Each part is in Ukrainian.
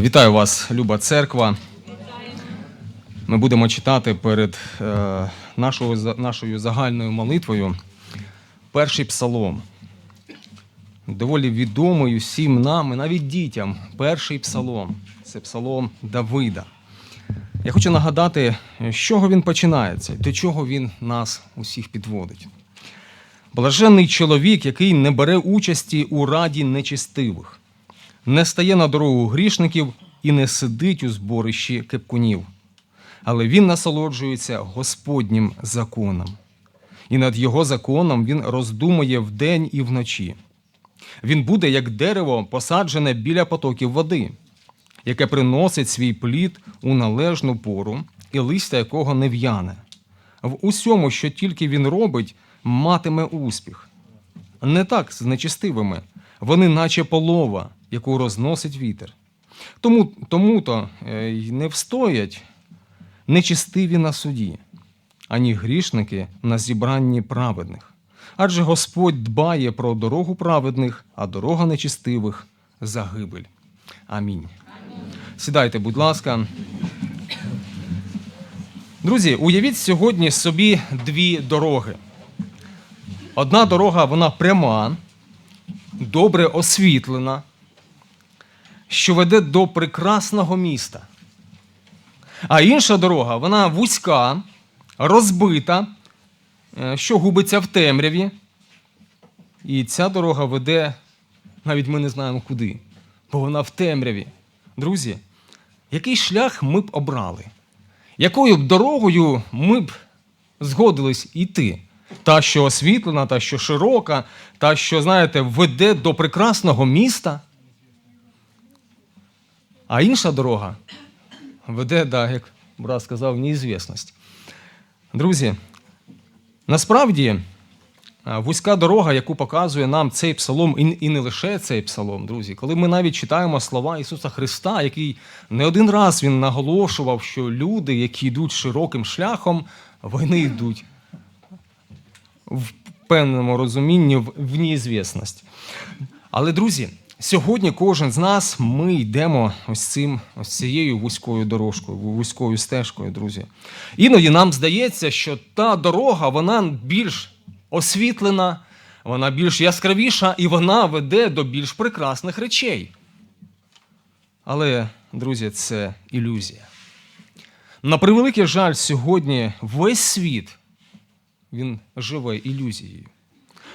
Вітаю вас, люба церква. Ми будемо читати перед е, нашою, нашою загальною молитвою перший псалом. Доволі відомий всім нам, і навіть дітям. Перший псалом це псалом Давида. Я хочу нагадати, з чого він починається, до чого він нас усіх підводить. Блаженний чоловік, який не бере участі у раді нечистивих, не стає на дорогу грішників і не сидить у зборищі кепкунів. Але він насолоджується Господнім законом. І над його законом він роздумує вдень і вночі. Він буде як дерево, посаджене біля потоків води, яке приносить свій плід у належну пору, і листя якого не в'яне. В усьому, що тільки він робить, матиме успіх. Не так з нечистивими. Вони наче полова, яку розносить вітер. Тому, тому-то е, й не встоять нечистиві на суді, ані грішники на зібранні праведних. Адже Господь дбає про дорогу праведних, а дорога нечистивих загибель. Амінь. Сідайте, будь ласка. Друзі, уявіть сьогодні собі дві дороги. Одна дорога, вона пряма, добре освітлена, що веде до прекрасного міста. А інша дорога, вона вузька, розбита, е, що губиться в темряві. І ця дорога веде, навіть ми не знаємо куди, бо вона в темряві. Друзі, який шлях ми б обрали? Якою б дорогою ми б згодились йти? Та, що освітлена, та, що широка, та, що, знаєте, веде до прекрасного міста. А інша дорога веде, да, як брат сказав, в неізвісність. Друзі, насправді вузька дорога, яку показує нам цей псалом, і і не лише цей псалом, друзі, коли ми навіть читаємо слова Ісуса Христа, який не один раз він наголошував, що люди, які йдуть широким шляхом, вони йдуть в певному розумінні в, неізвісність. Але, друзі, сьогодні кожен з нас ми йдемо ось цим, ось цією вузькою дорожкою, вузькою стежкою, друзі. Іноді нам здається, що та дорога вона більш освітлена, вона більш яскравіша і вона веде до більш прекрасних речей. Але, друзі, це ілюзія. На превеликий жаль, сьогодні весь світ він живе ілюзією.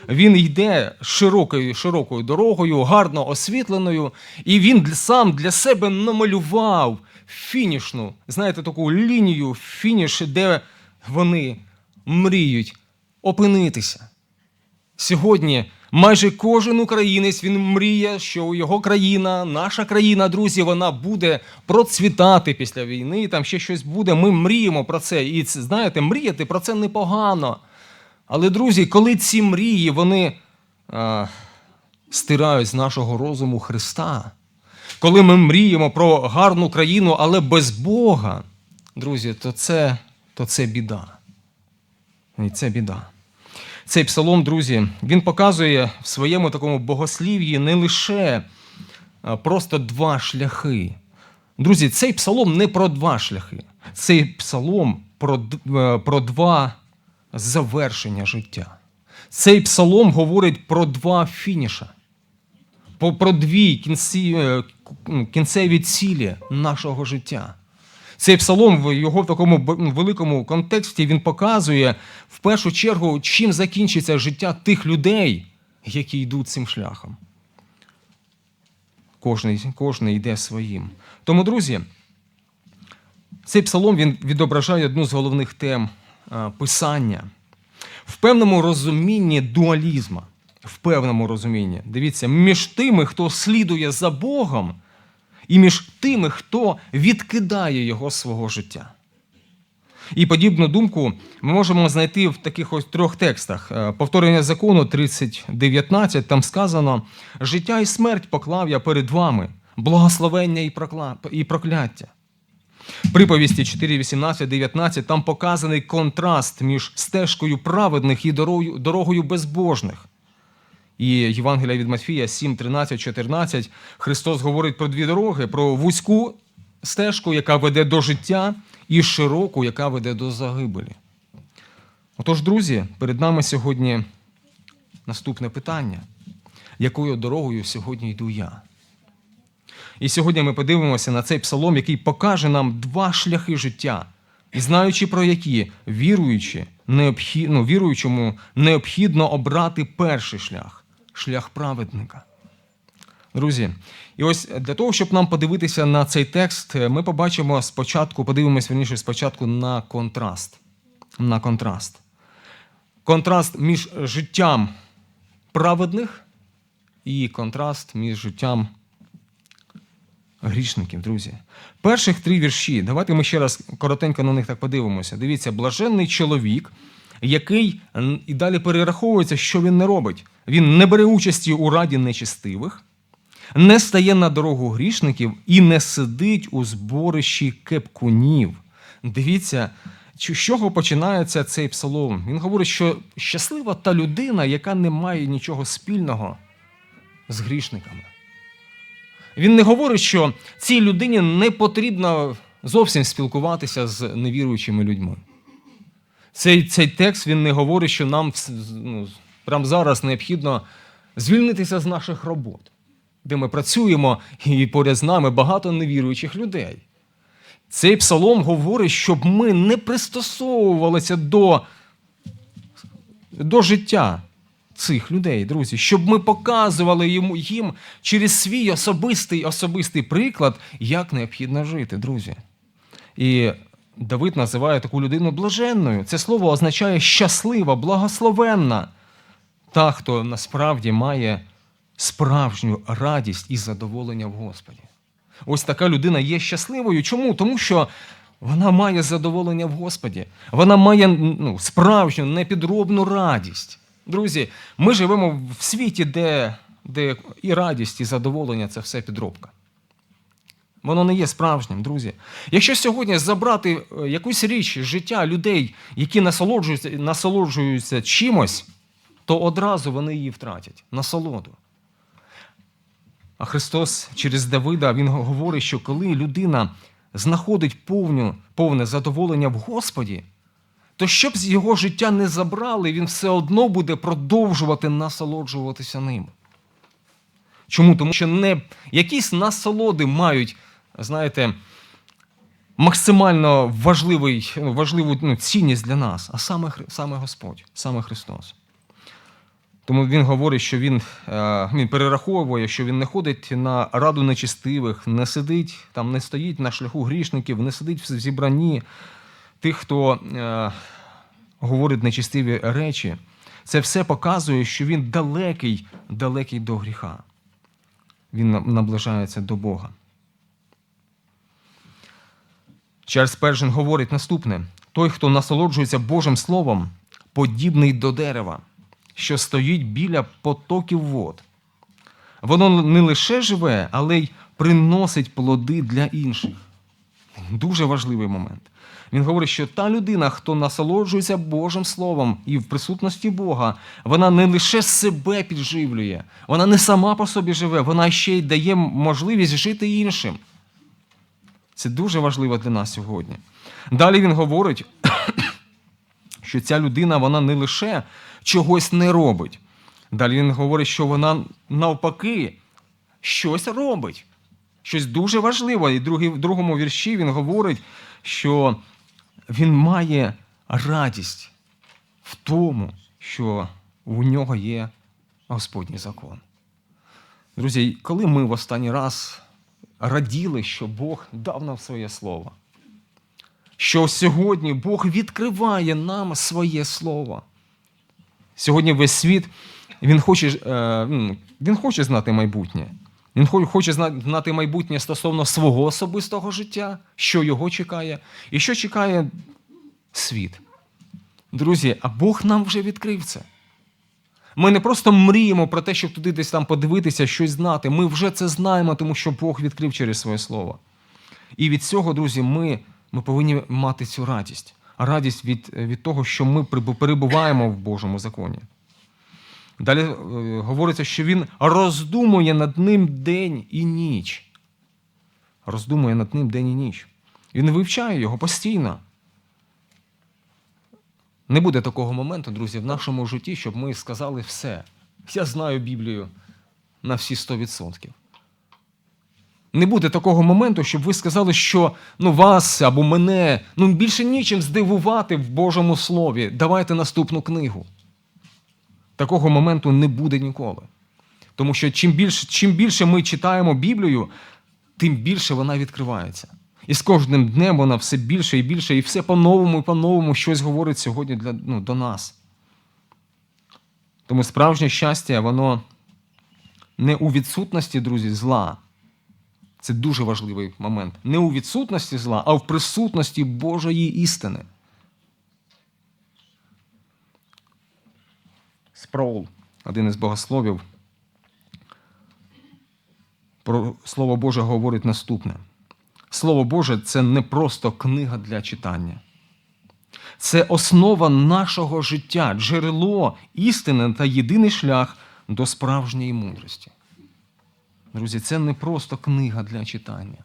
Він йде широкою широкою дорогою, гарно освітленою, і він сам для себе намалював фінішну, знаєте, таку лінію фініш, де вони мріють опинитися. Сьогодні майже кожен українець він мріє, що його країна, наша країна, друзі, вона буде процвітати після війни, там ще щось буде. Ми мріємо про це. І знаєте, мріяти про це непогано. Але, друзі, коли ці мрії вони а, стирають з нашого розуму Христа, коли ми мріємо про гарну країну, але без Бога, друзі, то це, то це біда. І це біда. Цей псалом, друзі, він показує в своєму такому богослів'ї не лише а, просто два шляхи. Друзі, цей псалом не про два шляхи. Цей псалом про, е, про два завершення життя. Цей псалом говорить про два фініша, про, дві е, кінцеві цілі нашого життя. Цей псалом в його такому ну, великому контексті він показує в першу чергу, чим закінчиться життя тих людей, які йдуть цим шляхом. Кожний, кожний йде своїм. Тому, друзі, цей псалом він відображає одну з головних тем писання в певному розумінні дуалізма. В певному розумінні. Дивіться, між тими, хто слідує за Богом, і між тими, хто відкидає його свого життя. І подібну думку ми можемо знайти в таких ось трьох текстах. Е, Повторення закону 30.19, там сказано: життя і смерть поклав я перед вами, благословення і прокляття. Приповісті 4.18, 19 там показаний контраст між стежкою праведних і дорогою безбожних. І Євангелія від Матфія 7, 13, 14. Христос говорить про дві дороги: про вузьку стежку, яка веде до життя, і широку, яка веде до загибелі. Отож, друзі, перед нами сьогодні наступне питання: якою дорогою сьогодні йду я? І сьогодні ми подивимося на цей псалом, який покаже нам два шляхи життя, і знаючи про які, віруючи, необхід, ну, віруючому необхідно обрати перший шлях шлях праведника. Друзі, і ось для того, щоб нам подивитися на цей текст, ми побачимо спочатку, подивимось верніше спочатку на контраст. На контраст. Контраст між життям праведних і контраст між життям грішників, друзі. Перших три вірші. Давайте ми ще раз коротенько на них так подивимося. Дивіться, блаженний чоловік, який і далі перераховується, що він не робить. Він не бере участі у раді нечестивих, не стає на дорогу грішників і не сидить у зборищі кепкунів. Дивіться, з чого починається цей псалом? Він говорить, що щаслива та людина, яка не має нічого спільного з грішниками. Він не говорить, що цій людині не потрібно зовсім спілкуватися з невіруючими людьми. Цей, цей текст він не говорить, що нам ну, прямо зараз необхідно звільнитися з наших робот, де ми працюємо, і поряд з нами багато невіруючих людей. Цей псалом говорить, щоб ми не пристосовувалися до, до життя цих людей, друзі, щоб ми показували йому, їм через свій особистий, особистий приклад, як необхідно жити, друзі. І Давид називає таку людину блаженною. Це слово означає щаслива, благословенна. Та, хто насправді має справжню радість і задоволення в Господі. Ось така людина є щасливою. Чому? Тому що вона має задоволення в Господі. Вона має ну, справжню непідробну радість. Друзі, ми живемо в світі, де, де і радість, і задоволення це все підробка. Воно не є справжнім, друзі. Якщо сьогодні забрати е, якусь річ життя людей, які насолоджуються, насолоджуються чимось, то одразу вони її втратять насолоду. А Христос через Давида Він говорить, що коли людина знаходить повню, повне задоволення в Господі, то щоб з його життя не забрали, він все одно буде продовжувати насолоджуватися ним. Чому? Тому що не якісь насолоди мають, знаєте, максимально важливий, важливу ну, цінність для нас, а саме, саме Господь, саме Христос. Тому він говорить, що він, е, він перераховує, що він не ходить на раду нечистивих, не сидить, там не стоїть на шляху грішників, не сидить в зібранні тих, хто е, говорить нечистиві речі. Це все показує, що він далекий, далекий до гріха. Він на- наближається до Бога. Чарльз Пержин говорить наступне: той, хто насолоджується Божим Словом, подібний до дерева, що стоїть біля потоків вод. Воно не лише живе, але й приносить плоди для інших. Дуже важливий момент. Він говорить, що та людина, хто насолоджується Божим Словом і в присутності Бога, вона не лише себе підживлює, вона не сама по собі живе, вона ще й дає можливість жити іншим. Це дуже важливо для нас сьогодні. Далі він говорить, що ця людина вона не лише чогось не робить. Далі він говорить, що вона навпаки щось робить. Щось дуже важливе. І в другому вірші він говорить, що він має радість в тому, що у нього є Господній закон. Друзі, коли ми в останній раз раділи, що Бог дав нам своє слово, що сьогодні Бог відкриває нам своє слово. Сьогодні весь світ він хоче, е, він хоче знати майбутнє. Він хоче знати майбутнє стосовно свого особистого життя, що його чекає, і що чекає світ. Друзі, а Бог нам вже відкрив це. Ми не просто мріємо про те, щоб туди десь там подивитися, щось знати. Ми вже це знаємо, тому що Бог відкрив через своє слово. І від цього, друзі, ми, ми повинні мати цю радість. Радість від, від того, що ми перебуваємо в Божому законі. Далі е, говориться, що він роздумує над ним день і ніч. Роздумує над ним день і ніч. Він вивчає його постійно. Не буде такого моменту, друзі, в нашому житті, щоб ми сказали все. Я знаю Біблію на всі 100%. Не буде такого моменту, щоб ви сказали, що ну, вас або мене ну, більше нічим здивувати в Божому Слові. Давайте наступну книгу. Такого моменту не буде ніколи. Тому що чим більше, чим більше ми читаємо Біблію, тим більше вона відкривається. І з кожним днем вона все більше і більше, і все по-новому і по-новому щось говорить сьогодні для, ну, до нас. Тому справжнє щастя, воно не у відсутності, друзі, зла. Це дуже важливий момент. Не у відсутності зла, а в присутності Божої істини. Спроул, один із богословів, про Слово Боже говорить наступне. Слово Боже це не просто книга для читання. Це основа нашого життя, джерело істини та єдиний шлях до справжньої мудрості. Друзі, це не просто книга для читання.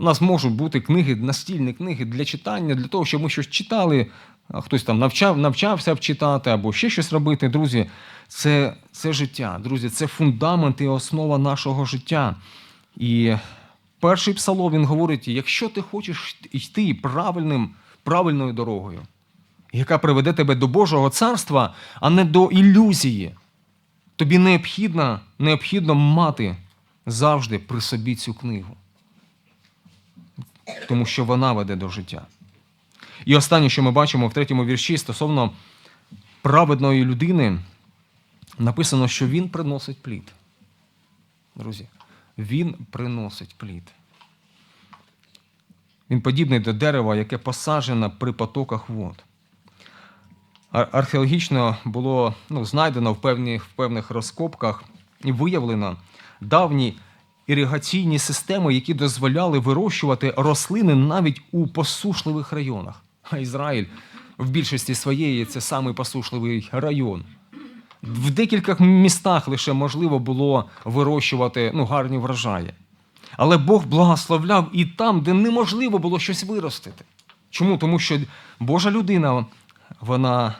У нас можуть бути книги, настільні книги для читання, для того, щоб ми щось читали, хтось там навчав, навчався читати або ще щось робити. Друзі, це, це життя. Друзі, це фундамент і основа нашого життя. І перший псалом він говорить: якщо ти хочеш йти правильним, правильною дорогою, яка приведе тебе до Божого царства, а не до ілюзії, тобі необхідно, необхідно мати завжди при собі цю книгу. Тому що вона веде до життя. І останнє, що ми бачимо в третьому вірші стосовно праведної людини, написано, що він приносить плід. Друзі, він приносить плід. Він подібний до дерева, яке посаджено при потоках вод. Археологічно було ну, знайдено в, певні, в певних розкопках і виявлено давні іригаційні системи, які дозволяли вирощувати рослини навіть у посушливих районах. А Ізраїль в більшості своєї це самий посушливий район. В декількох містах лише можливо було вирощувати ну, гарні врожаї. Але Бог благословляв і там, де неможливо було щось виростити. Чому? Тому що Божа людина, вона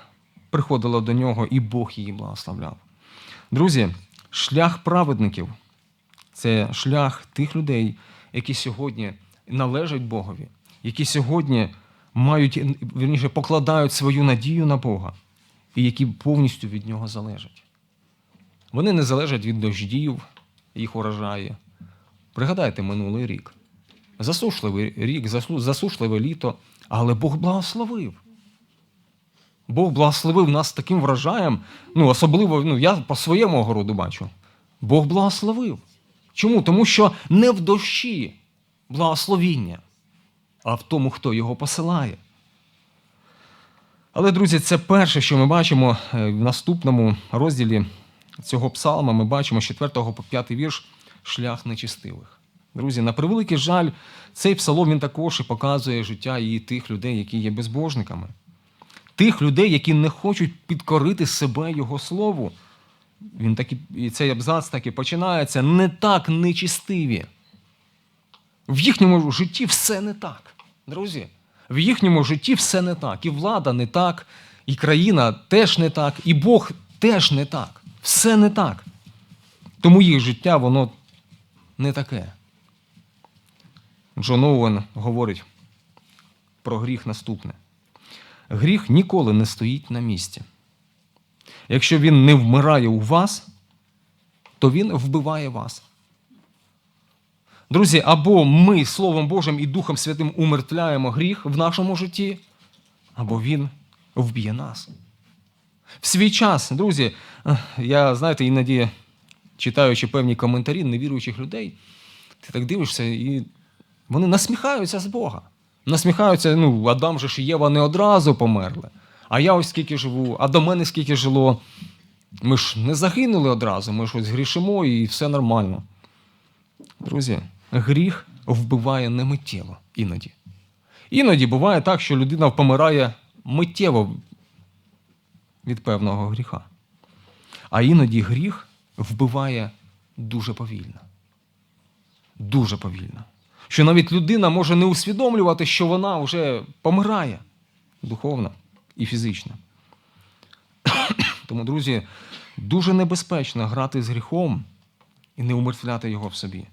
приходила до нього, і Бог її благословляв. Друзі, шлях праведників це шлях тих людей, які сьогодні належать Богові, які сьогодні мають, вірніше, покладають свою надію на Бога і які повністю від нього залежать. Вони не залежать від дождів, їх урожаї. Пригадайте минулий рік. Засушливий рік, засушливе літо, але Бог благословив. Бог благословив нас таким врожаєм, ну, особливо, ну, я по своєму огороду бачу. Бог благословив. Чому? Тому що не в дощі благословіння, а в тому, хто його посилає. Але, друзі, це перше, що ми бачимо е, в наступному розділі цього псалма. Ми бачимо з 4 по 5 вірш шлях нечистивих. Друзі, на превеликий жаль, цей псалом він також і показує життя і тих людей, які є безбожниками. Тих людей, які не хочуть підкорити себе Його слову. Він так і, цей абзац так і починається не так нечистиві. В їхньому житті все не так. Друзі, в їхньому житті все не так. І влада не так, і країна теж не так, і Бог теж не так. Все не так. Тому їх життя, воно не таке. Джон Оуен говорить про гріх наступне. Гріх ніколи не стоїть на місці. Якщо він не вмирає у вас, то він вбиває вас. Друзі, або ми Словом Божим і Духом Святим умертвляємо гріх в нашому житті, або він вб'є нас. В свій час, друзі, я, знаєте, іноді читаючи певні коментарі невіруючих людей, ти так дивишся, і вони насміхаються з Бога. Насміхаються, ну, Адам же ж Єва не одразу померли. А я ось скільки живу, а до мене скільки жило. Ми ж не загинули одразу, ми ж ось грішимо і все нормально. Друзі, гріх вбиває не миттєво іноді. Іноді буває так, що людина помирає миттєво від певного гріха. А іноді гріх вбиває дуже повільно. Дуже повільно. Що навіть людина може не усвідомлювати, що вона вже помирає духовно і фізично. Тому, друзі, дуже небезпечно грати з гріхом і не умертвляти його в собі.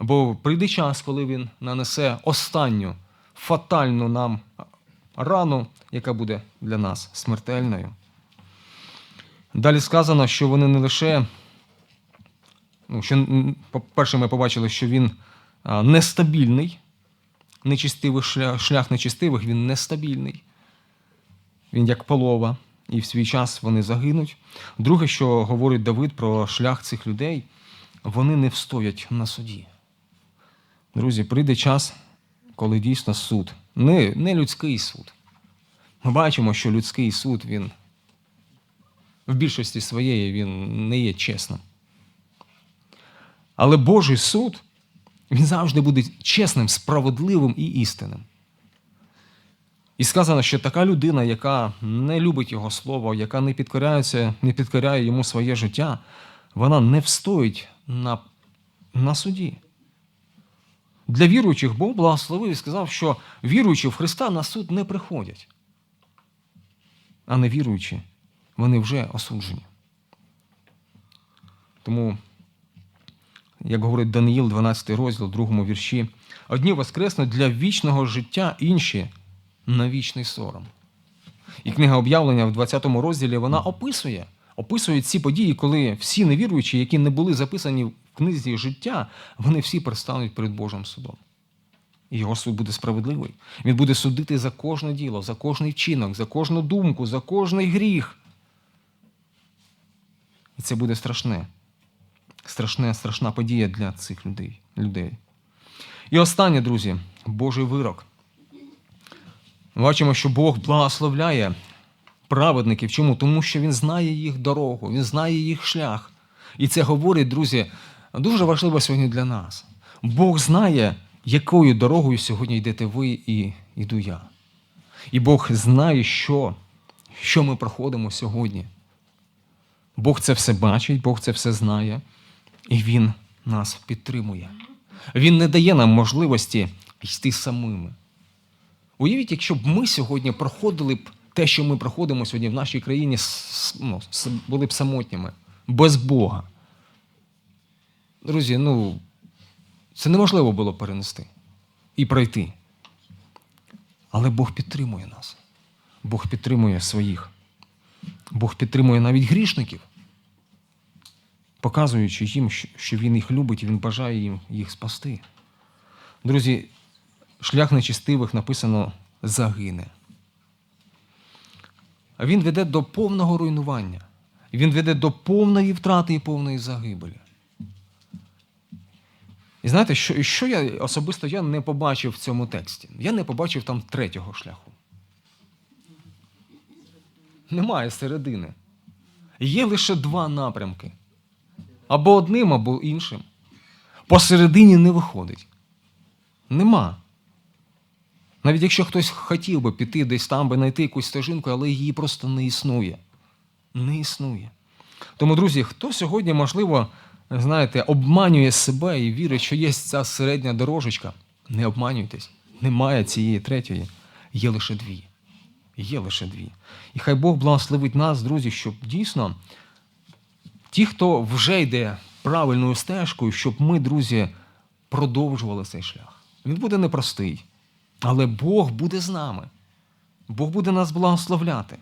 Бо прийде час, коли він нанесе останню фатальну нам рану, яка буде для нас смертельною. Далі сказано, що вони не лише, ну, що, по-перше, ми побачили, що він нестабільний, нечистивий шлях, шлях нечистивих, він нестабільний. Він як полова, і в свій час вони загинуть. Друге, що говорить Давид про шлях цих людей, вони не встоять на суді. Друзі, прийде час, коли дійсно суд, не, не людський суд. Ми бачимо, що людський суд, він в більшості своєї він не є чесним. Але Божий суд, він завжди буде чесним, справедливим і істинним. І сказано, що така людина, яка не любить його слово, яка не підкоряється, не підкоряє йому своє життя, вона не встоїть на, на суді. Для віруючих Бог благословив і сказав, що віруючі в Христа на суд не приходять. А не віруючі, вони вже осуджені. Тому, як говорить Даниїл, 12 розділ, другому вірші, одні воскреснуть для вічного життя, інші на вічний сором. І книга об'явлення в 20 розділі вона описує, описує ці події, коли всі невіруючі, які не були записані в книзі життя, вони всі перестануть перед Божим судом. І його суд буде справедливий. Він буде судити за кожне діло, за кожний вчинок, за кожну думку, за кожний гріх. І це буде страшне. Страшне, страшна подія для цих людей. людей. І останнє, друзі, Божий вирок. Бачимо, що Бог благословляє праведників. Чому? Тому що Він знає їх дорогу, Він знає їх шлях. І це говорить, друзі, дуже важливо сьогодні для нас. Бог знає, якою дорогою сьогодні йдете ви і йду я. І Бог знає, що, що ми проходимо сьогодні. Бог це все бачить, Бог це все знає, і Він нас підтримує. Він не дає нам можливості йти самими. Уявіть, якщо б ми сьогодні проходили б те, що ми проходимо сьогодні в нашій країні, ну, були б самотніми, без Бога. Друзі, ну, це неможливо було перенести і пройти. Але Бог підтримує нас. Бог підтримує своїх. Бог підтримує навіть грішників, показуючи їм, що- Він їх любить і Він бажає їм їх спасти. Друзі, шлях нечистивих написано загине. Він веде до повного руйнування. Він веде до повної втрати і повної загибелі. І знаєте, що, що я особисто я не побачив в цьому тексті? Я не побачив там третього шляху. Немає середини. Є лише два напрямки. Або одним, або іншим. Посередині не виходить. Нема. Навіть якщо хтось хотів би піти десь там, би знайти якусь стежинку, але її просто не існує. Не існує. Тому, друзі, хто сьогодні, можливо, знаєте, обманює себе і вірить, що є ця середня дорожечка, не обманюйтесь. Немає цієї третьої. Є лише дві. Є лише дві. І хай Бог благословить нас, друзі, щоб дійсно ті, хто вже йде правильною стежкою, щоб ми, друзі, продовжували цей шлях. Він буде непростий, але Бог буде з нами. Бог буде нас благословляти.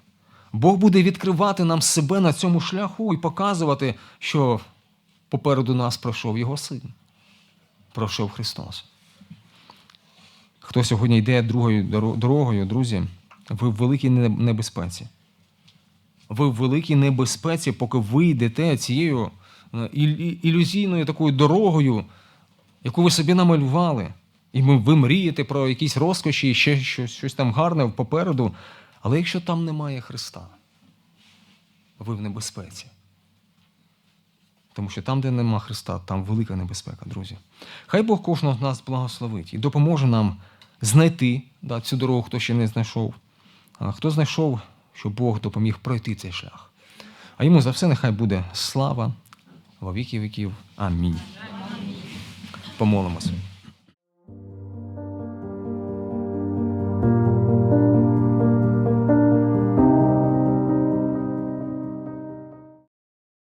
Бог буде відкривати нам себе на цьому шляху і показувати, що попереду нас пройшов Його син, пройшов Христос. Хто сьогодні йде другою дорогою, друзі, ви в великій небезпеці. Ви в великій небезпеці, поки ви йдете цією е, ілюзійною такою дорогою, яку ви собі намалювали. І ви мрієте про якісь розкоші і ще щось, щось там гарне попереду. Але якщо там немає Христа, ви в небезпеці. Тому що там, де нема Христа, там велика небезпека, друзі. Хай Бог кожного з нас благословить і допоможе нам знайти да, цю дорогу, хто ще не знайшов. А хто знайшов, щоб Бог допоміг пройти цей шлях. А йому за все нехай буде слава во віки віків. Амінь. Помолимось.